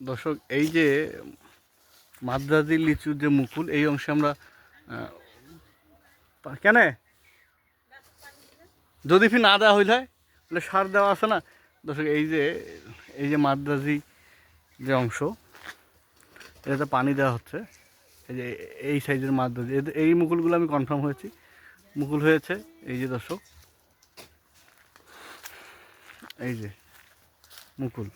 দর্শক, এই যে মাদ্রাজি লিচুর যে মুকুল, এই অংশে আমরা কেন? যদি ফি না দেওয়া হইল, তাহলে সার দেওয়া আছে না? দর্শক, এই যে এই যে মাদ্রাজি যে অংশ, এটাতে পানি দেওয়া হচ্ছে। এই যে, এই সাইজের মাদ্রাজি এই মুকুলগুলো আমি কনফার্ম হয়েছি। মুকুল হয়েছে, এই যে দর্শক, এই যে মুকুল।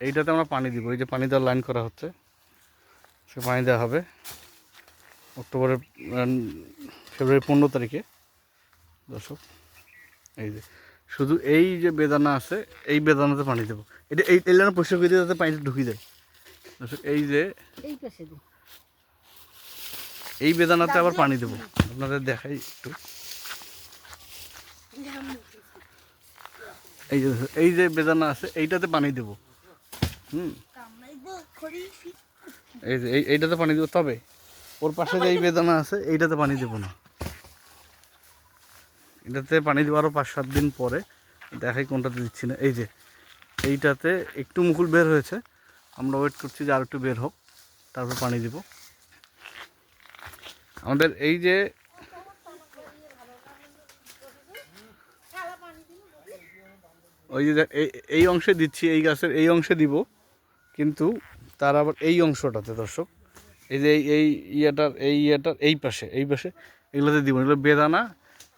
এইটাতে আমরা পানি দিব। এই যে পানি দেওয়ার লাইন করা হচ্ছে সে পানি দেওয়া হবে অক্টোবরের ফেব্রুয়ারি পনেরো তারিখে। দর্শক এই যে শুধু এই যে বেদানা আছে এই বেদানাতে পানি দেবো। এটা এই লাইনে পরিষ্কার করে দিয়ে যাতে পানিটা ঢুকিয়ে দেয় দর্শক এই যে এই বেদানাতে আবার পানি দেবো। আপনাদের দেখাই একটু। এই যে এই যে বেদানা আছে এইটাতে পানি দেবো। হুম। এই যে, এই, এইটাতে পানি দেবো, তবে? ওর পাশে যে এই বেদানা আছে, এইটাতে পানি দেবো না। এটাতে পানি দেবো আরও পাঁচ সাত দিন পরে। দেখাই কোনটাতে দিচ্ছি না। এই যে, এইটাতে একটু মুকুল বের হয়েছে। আমরা ওয়েট করছি যে আর একটু বের হোক। তারপর পানি দিব। আমাদের এই যে ওই যে এই অংশে দিচ্ছি, এই গাছের, এই অংশে দিব। কিন্তু তার আবার এই অংশটাতে দর্শক, এই যে এই ইয়েটার এই ইয়েটার এই পাশে এই পাশে এগুলোতে দিব। এগুলো বেদানা,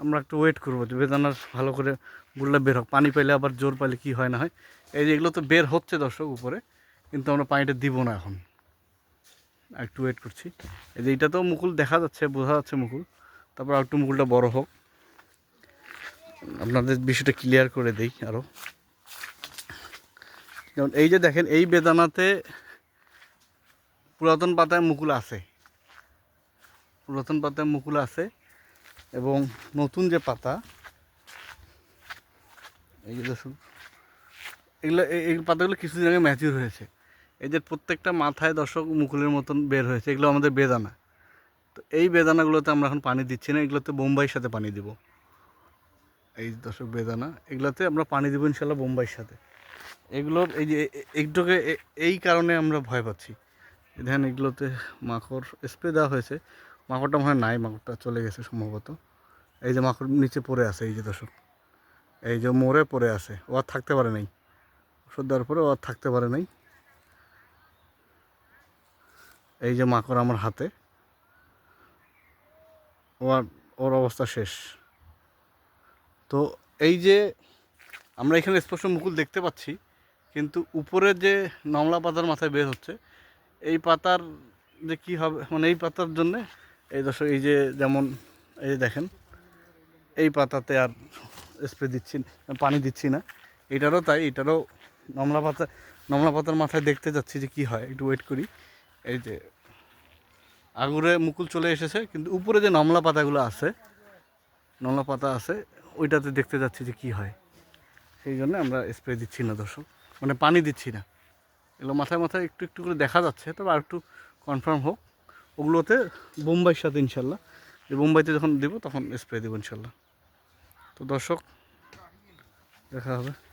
আমরা একটু ওয়েট করব বেদানার ভালো করে গুড়লা বের হোক। পানি পাইলে আবার জোর পাইলে কি হয় না হয়। এই যে এগুলো তো বের হচ্ছে দর্শক উপরে, কিন্তু আমরা পানিটা দিব না এখন। একটু ওয়েট করছি। এই যে এটা তো মুকুল দেখা যাচ্ছে, বোঝা যাচ্ছে মুকুল। তারপর একটু মুকুলটা বড় হোক। আপনাদের বিষয়টা ক্লিয়ার করে দেই আরও যেমন এই যে দেখেন, এই বেদানাতে পুরাতন পাতায় মুকুল আছে। পুরাতন পাতায় মুকুল আছে এবং নতুন যে পাতা, এই যে দেখুন, এগুলো, এই- পাতাগুলো কিছুদিন আগে ম্যাচিউর হয়েছে। এই যে প্রত্যেকটা মাথায় দর্শক মুকুলের মতন বের হয়েছে, এগুলো আমাদের বেদানা। তো এই বেদানাগুলোতে আমরা এখন পানি দিচ্ছি না, এগুলোতে বোম্বাইয়ের সাথে পানি দিব। এই দর্শক বেদানা, এগুলোতে আমরা পানি দিব ইনশাল্লাহ বোম্বাইয়ের সাথে। এগুলোর এই যে এ- এ- একটুকে এই কারণে আমরা ভয় পাচ্ছি। দেখেন এগুলোতে মাকড় স্প্রে দেওয়া হয়েছে। মাকড়টা মনে হয় নাই, মাকড়টা চলে গেছে সম্ভবত। এই যে মাকড় নিচে পড়ে আছে, এই যে দর্শক। এই যে মোড়ে পড়ে আছে। ও আর থাকতে পারে নাই। ওষুধ দেওয়ার পরে ও আর থাকতে পারে নাই। এই যে মাকড় আমার হাতে। ও আর ওর অবস্থা শেষ। তো এই যে আমরা এখানে স্পষ্ট মুকুল দেখতে পাচ্ছি। কিন্তু উপরে যে নমলা পাতার মাথায় বের হচ্ছে, এই পাতার যে কী হবে মানে এই পাতার জন্যে, এই দর্শক, এই যে যেমন, এই দেখেন, এই পাতাতে আর স্প্রে দিচ্ছি পানি দিচ্ছি না। এটারও তাই, এটারও নমলা পাতা, নমলা পাতার মাথায় দেখতে যাচ্ছি যে কি হয়, একটু ওয়েট করি। এই যে আগুরে মুকুল চলে এসেছে, কিন্তু উপরে যে নমলা পাতাগুলো আছে, নমলা পাতা আছে, ওইটাতে দেখতে যাচ্ছি যে কি হয়। সেই জন্য আমরা স্প্রে দিচ্ছি না, দর্শক। মানে পানি দিচ্ছি না। এগুলো মাথায় মাথায় একটু একটু করে দেখা যাচ্ছে, তবে আর একটু কনফার্ম হোক। ওগুলোতে বোম্বাইয়ের সাথে ইনশাল্লাহ। যে বোম্বাইতে যখন দেবো, তখন স্প্রে দেবো ইনশাল্লাহ। তো দর্শক, দেখা হবে।